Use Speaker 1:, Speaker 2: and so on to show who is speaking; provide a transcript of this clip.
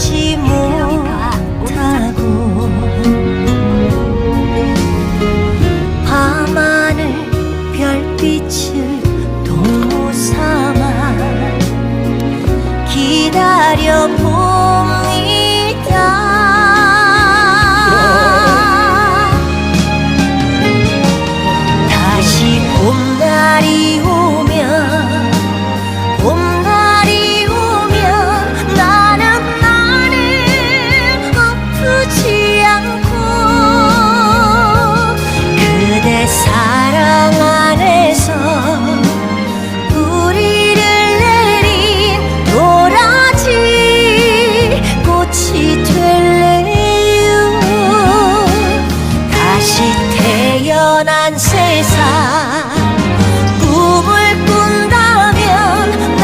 Speaker 1: 알지 못하고 밤하늘 별빛을 도삼아 기다려보 변한 세상.